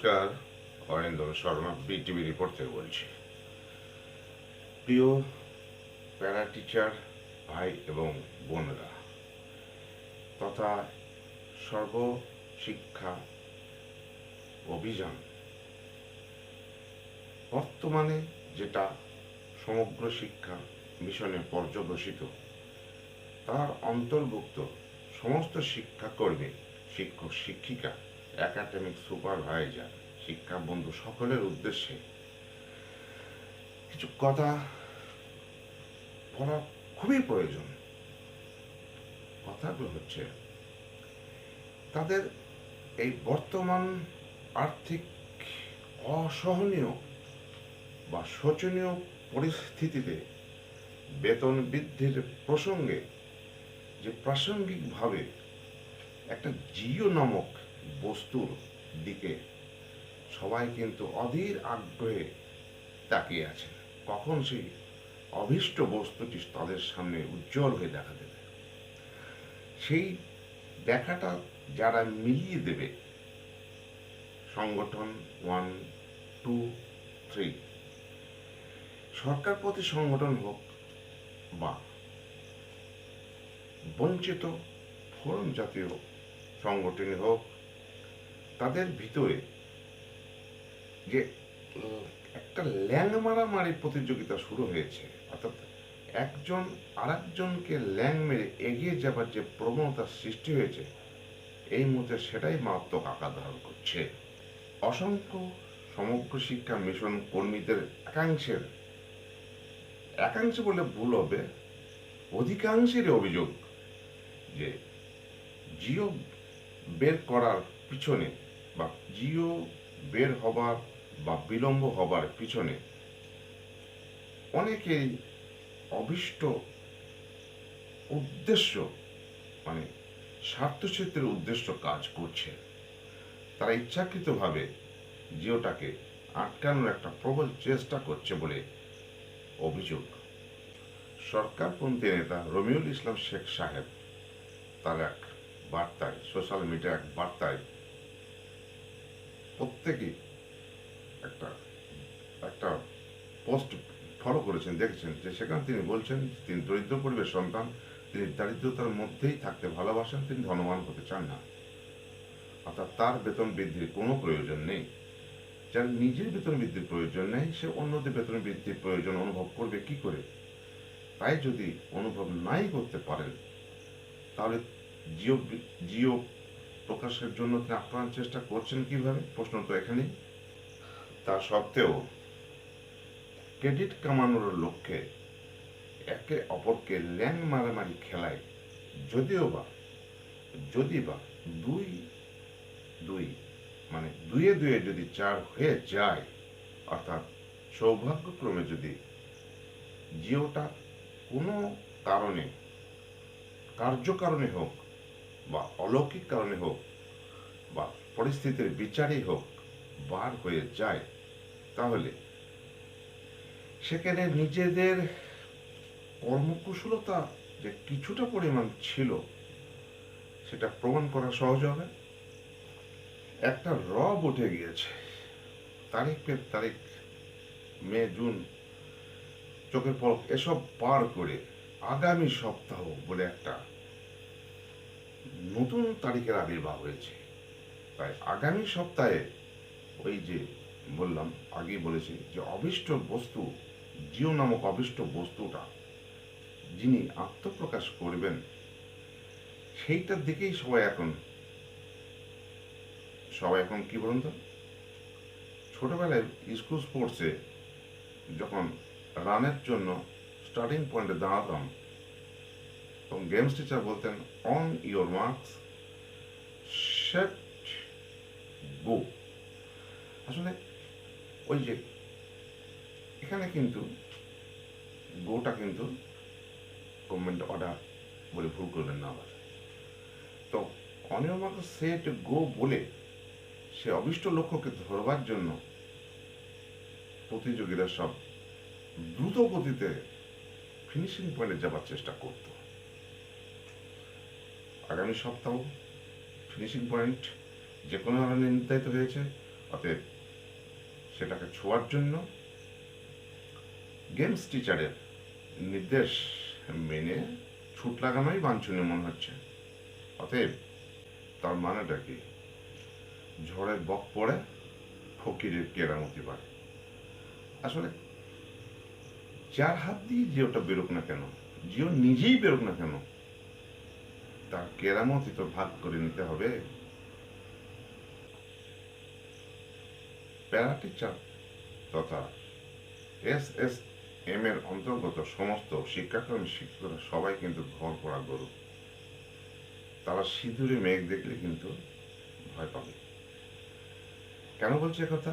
নমস্কার। Arindam Sharma BTV report থেকে বলছি। প্রিয় প্যারা টিচার ভাই এবং বোনরা, তথা সর্বশিক্ষা অভিযান, বর্তমানে যেটা সমগ্র শিক্ষা মিশনে পর্যবসিত, তার অন্তর্ভুক্ত সমস্ত শিক্ষাকর্মী, শিক্ষক, শিক্ষিকা একাডেমিক সুপারভাইজার, শিক্ষা বন্ধু সকলের উদ্দেশ্যে কিছু কথা বলা খুবই প্রয়োজন। কথাগুলো হচ্ছে, তাদের এই বর্তমান আর্থিক অসহনীয় বা শোচনীয় পরিস্থিতিতে বেতন বৃদ্ধির প্রসঙ্গে যে প্রাসঙ্গিকভাবে একটা জিও নামক বস্তুর দিকে। সবাই কিন্তু অধীর আগ্রহে তাকিয়ে আছেন কখন সেই অভীষ্ট বস্তুটি তাদের সামনে উজ্জ্বল হয়ে দেখা দেবে? সেই দেখাটা যারা মিলিয়ে দেবে, সংগঠন ওয়ান, টু, থ্রি, সরকার প্রতি সংগঠন হোক বা বঞ্চিত ফোরাম জাতীয় সংগঠন হোক তাদের ভিতরে যে একটা ল্যাং মারামারি প্রতিযোগিতা শুরু হয়েছে অর্থাৎ একজন আরেকজনকে ল্যাং মেরে এগিয়ে যাবার যে প্রবণতা সৃষ্টি হয়েছে এই মুহূর্তে সেটাই মারাত্মক আকার ধারণ করছে। অসংখ্য সমগ্র শিক্ষা মিশন কর্মীদের একাংশের একাংশ বলে ভুল হবে অধিকাংশের অভিযোগ যে জিও বের করার পিছনে বা জিও বের হবার বা বিলম্ব হবার পিছনে অনেকেই অভিষ্ট উদ্দেশ্য মানে স্বার্থক্ষেত্রের উদ্দেশ্য কাজ করছে। তারা ইচ্ছাকৃতভাবে জিওটাকে আটকানোর একটা প্রবল চেষ্টা করছে বলে অভিযোগ। সরকারপন্থী নেতা রমিউল ইসলাম শেখ সাহেব তার এক বার্তায়, সোশ্যাল মিডিয়া এক বার্তায় প্রত্যেকেই একটা একটা পোস্ট ফলো করেছেন, দেখেছেন, যে সেখানে তিনি বলছেন তিনি দরিদ্র পরিবেশ সন্তান, তিনি দারিদ্রতার মধ্যেই থাকতে ভালোবাসেন, তিনি ধনবান হতে চান না। অর্থাৎ তার বেতন বৃদ্ধির কোনো প্রয়োজন নেই। যার নিজের বেতন বৃদ্ধির প্রয়োজন নেই, সে অন্যদের বেতন বৃদ্ধির প্রয়োজন অনুভব করবে কি করে? তাই যদি অনুভব নাই করতে পারেন, তাহলে জিও জিও প্রকাশের জন্য তিনি আপ্রাণ চেষ্টা করছেন কীভাবে? প্রশ্ন তো এখানেই। তা সত্ত্বেও, ক্রেডিট কামানোর লক্ষ্যে একে অপরকে ল্যাং মারামারি খেলায় যদিও বা, যদি বা দুই দুই মানে দুয়ে দুয়ে যদি চার হয়ে যায়, অর্থাৎ সৌভাগ্যক্রমে যদি জিওটা কোনো কারণে কার্যকারণে হোক বা অলৌকিক কারণে হোক বা পরিস্থিতির বিচারেই হোক বার হয়ে যায়, তাহলে সেখানে নিজেদের কর্মকুশলতা যে কিছুটা পরিমাণ ছিল, সেটা প্রমাণ করা সহজ হবে। একটা রব উঠে গিয়েছে। তারিখ পে তারিখ, মে, জুন, চোখের পলক, এসব পার করে আগামী সপ্তাহ বলে একটা নতুন তারিখের আবির্ভাব হয়েছে। তাই আগামী সপ্তাহে ওই যে বললাম, আগেই বলেছি যে অভিষ্ট বস্তু, জিও নামক অভিষ্ট বস্তুটা যিনি আত্মপ্রকাশ করবেন, সেইটার দিকেই সবাই এখন সবাই এখন কি বলুন তো? ছোটবেলায় স্কুল স্পোর্টসে যখন রানের জন্য স্টার্টিং পয়েন্টে দাঁড়াতাম তখন গেমস টিচার বলতেন on your marks set go আসলে ওই যে এখানে কিন্তু গোটা কিন্তু গভর্নমেন্ট অর্ডার বলে ভুল করবেন না আবার। তো অনিয়র মার্কস সেট গো বলে সে অবিষ্ট লক্ষ্যকে ধরবার জন্য প্রতিযোগীরা সব দ্রুত গতিতে ফিনিশিং পয়েন্টে যাবার চেষ্টা করত। আগামী সপ্তাহ ফিনিশিং পয়েন্ট যে কোনো ধরনের নির্ধারিত হয়েছে, অতএব সেটাকে ছোঁয়ার জন্য গেমস টিচারের নির্দেশ মেনে ছুট লাগানোই বাঞ্ছনীয় মনে হচ্ছে। অতএব তার মানেটা কি? ঝড়ে বক পড়ে, ফকিরের কেরামতি পারে আসলে যার হাত দিয়ে জিওটা বেরোক না কেন জিও নিজেই বেরোক না কেন তার কেরামতি তো ভাগ করে নিতে হবে। প্যারা টিচার তথা এস এস এম এর অন্তর্গত সমস্ত শিক্ষাক্রমী শিক্ষকরা সবাই কিন্তু ঘর পড়া গরু। তারা সিঁদুরে মেঘ দেখলে কিন্তু ভয় পাবে। কেন বলছে কথা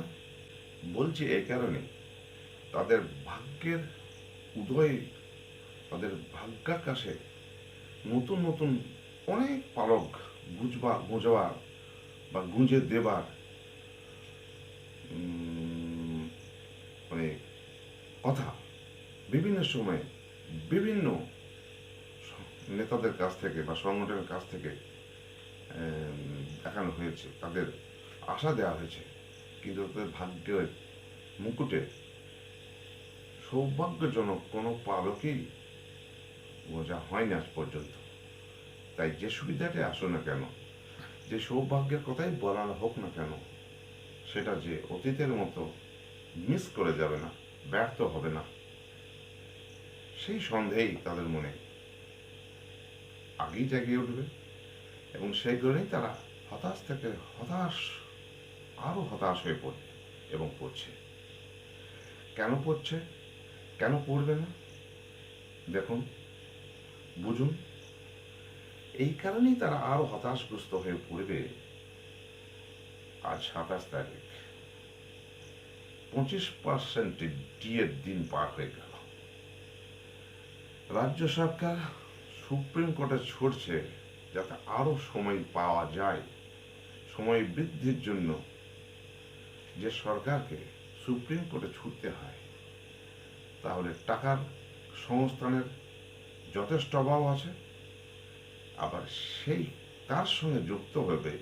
বলছি এই কারণে তাদের ভাগ্যের উদয়, তাদের ভাগ্যাকাশে নতুন নতুন অনেক পালক গুজবা গুঁজবার বা গুঁজে দেবার মানে কথা বিভিন্ন সময়ে বিভিন্ন নেতাদের কাছ থেকে বা সংগঠনের কাছ থেকে দেখানো হয়েছে, তাদের আশা দেওয়া হয়েছে। কিন্তু তাদের ভাগ্যের মুকুটে সৌভাগ্যজনক কোনো পালকই বোঝা হয়নি আজ পর্যন্ত। তাই যে সুবিধাটাই আসো না কেন, যে সৌভাগ্যের কথাই বলা হোক না কেন, সেটা যে অতীতের মতো মিস করে যাবে না, ব্যর্থ হবে না, সেই সন্দেহেই তাদের মনে আগেই জাগিয়ে উঠবে এবং সেই কারণেই তারা হতাশ থেকে হতাশ, আরও হতাশ হয়ে পড়বে এবং পড়ছে। কেন পড়ছে? কেন পড়বে না? দেখুন, বুঝুন। এই কারণেই তারা আরও হতাশগ্রস্ত হয়ে পড়বে। আজ সাতাশ তারিখ। পঁচিশ পার্সেন্ট ডিএর দিন পার হয়ে গেল। রাজ্য সরকার সুপ্রিম কোর্টে ছড়ছে যাতে আরও সময় পাওয়া যায়। সময় বৃদ্ধির জন্য যে সরকারকে সুপ্রিম কোর্টে ছুটতে হয়, তাহলে টাকার সংস্থানের যথেষ্ট অভাব আছে। আবার সেই তার সঙ্গে যুক্ত হবে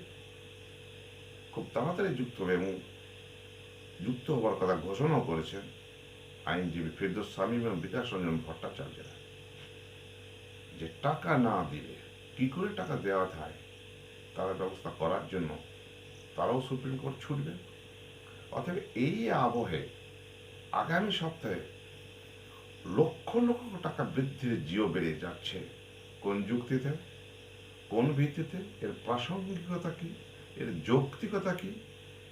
খুব তাড়াতাড়ি যুক্ত হবে এবং যুক্ত হওয়ার কথা ঘোষণাও করেছেন আইনজীবী ফিরদোস স্বামী এবং বিকাশ রঞ্জন ভট্টাচার্যরা। যে টাকা না দিলে কি করে টাকা দেওয়া যায় তার ব্যবস্থা করার জন্য তারাও সুপ্রিম কোর্ট ছুটবে। অতএব এই আবহে আগামী সপ্তাহে লক্ষ লক্ষ টাকা বৃদ্ধির জিও বেড়ে যাচ্ছে কোন যুক্তিতে? কোন ভিত্তিতে? এর প্রাসঙ্গিকতা কি? এর যৌক্তিকতা কি?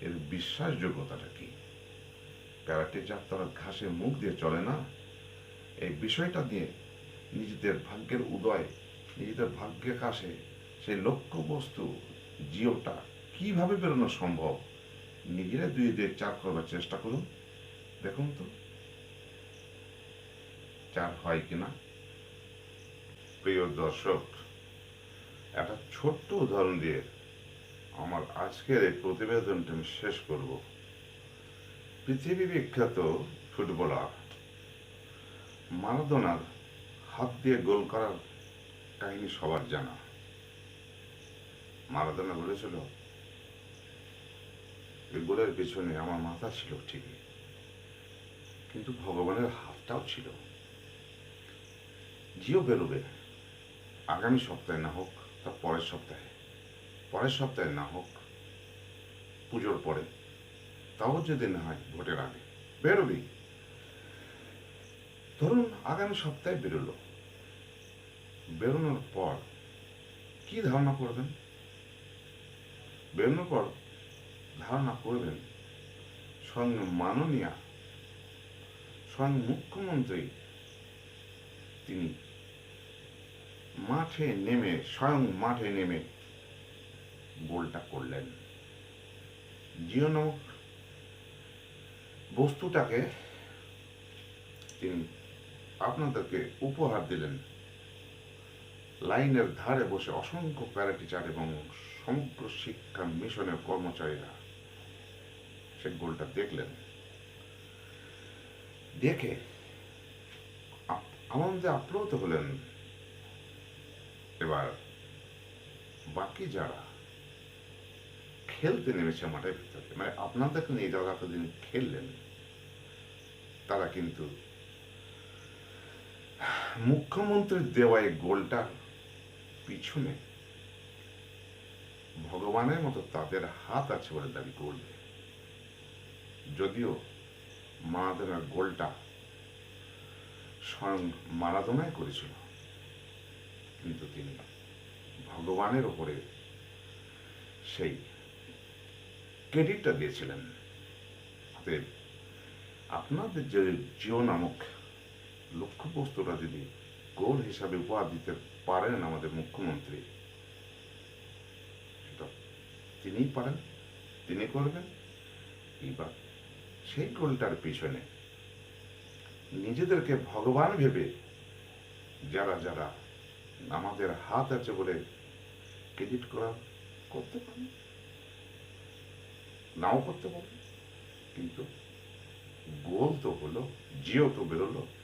এর বিশ্বাসযোগ্যতাটা কি? প্যারাটে যাত্রা ঘাসে মুখ দিয়ে চলে না? এই বিষয়টা দিয়ে নিজেদের ভাগ্যের উদয়, নিজেদের ভাগ্যের কাছে সেই লক্ষ্য বস্তু জিওটা কীভাবে বেরোনো সম্ভব? নিজেরা দুই দুই চার করবার চেষ্টা করুন। দেখুন তো। চার হয় কিনা? প্রিয় দর্শক একটা ছোট্ট উদাহরণ দিয়ে আমার আজকের এই প্রতিবেদনটা আমি শেষ করব। পৃথিবী বিখ্যাত ফুটবলার মারাদোনার হাত দিয়ে গোল করার কাহিনী সবার জানা। মারাদোনা বলেছিল, এই গোলের পেছনে আমার মাথা ছিল ঠিকই, কিন্তু ভগবানের হাতটাও ছিল। জিও বেরোবে। আগামী সপ্তাহে না হোক তার পরের সপ্তাহে। পরের সপ্তাহে না হোক, পুজোর পরে। তাও যদি না হয় ভোটের আগে। বেরোবেই ধরুন আগামী সপ্তাহে বেরোলো। বেরোনোর পর কি ধারণা করবেন? বেরোনোর পর ধারণা করবেন, স্বয়ং মাননীয়া, স্বয়ং মুখ্যমন্ত্রী তিনি মাঠে নেমে, স্বয়ং মাঠে নেমে গোলটা করলেন। জিও নামক বস্তুটাকে তিনি আপনাদেরকে উপহার দিলেন। লাইনের ধারে বসে অসংখ্য প্যারাটিচার এবং সমগ্র শিক্ষা মিশনের কর্মচারীরা সে গোলটা দেখলেন। দেখে আনন্দে আপ্লুত হলেন। এবার বাকি যারা খেলতে নেমেছে মাঠের ভিতরে মানে আপনাদেরকে নিয়ে যারা এতদিন খেললেন, তারা কিন্তু মুখ্যমন্ত্রীর দেওয়া এই গোলটার পিছনে ভগবানের মতো তাদের হাত আছে বলে দাবি করবে যদিও মারাদোনার গোলটা স্বয়ং মারাদোনাই করেছিল। কিন্তু তিনি ভগবানের ওপরে সেই ক্রেডিটটা দিয়েছিলেন। আপনাদের যে জিও নামক লক্ষ্যবস্তুটা যদি গোল হিসাবে উপহার দিতে পারেন আমাদের মুখ্যমন্ত্রী, সেটা তিনিই পারেন, তিনি করবেন। এইবার সেই গোলটার পিছনে নিজেদেরকে ভগবান ভেবে যারা যারা আমাদের হাত আছে বলে ক্রেডিট করা করতে পারি? নাও করতে পারি। কিন্তু গোল তো হলো, জিও তো বেরোলো।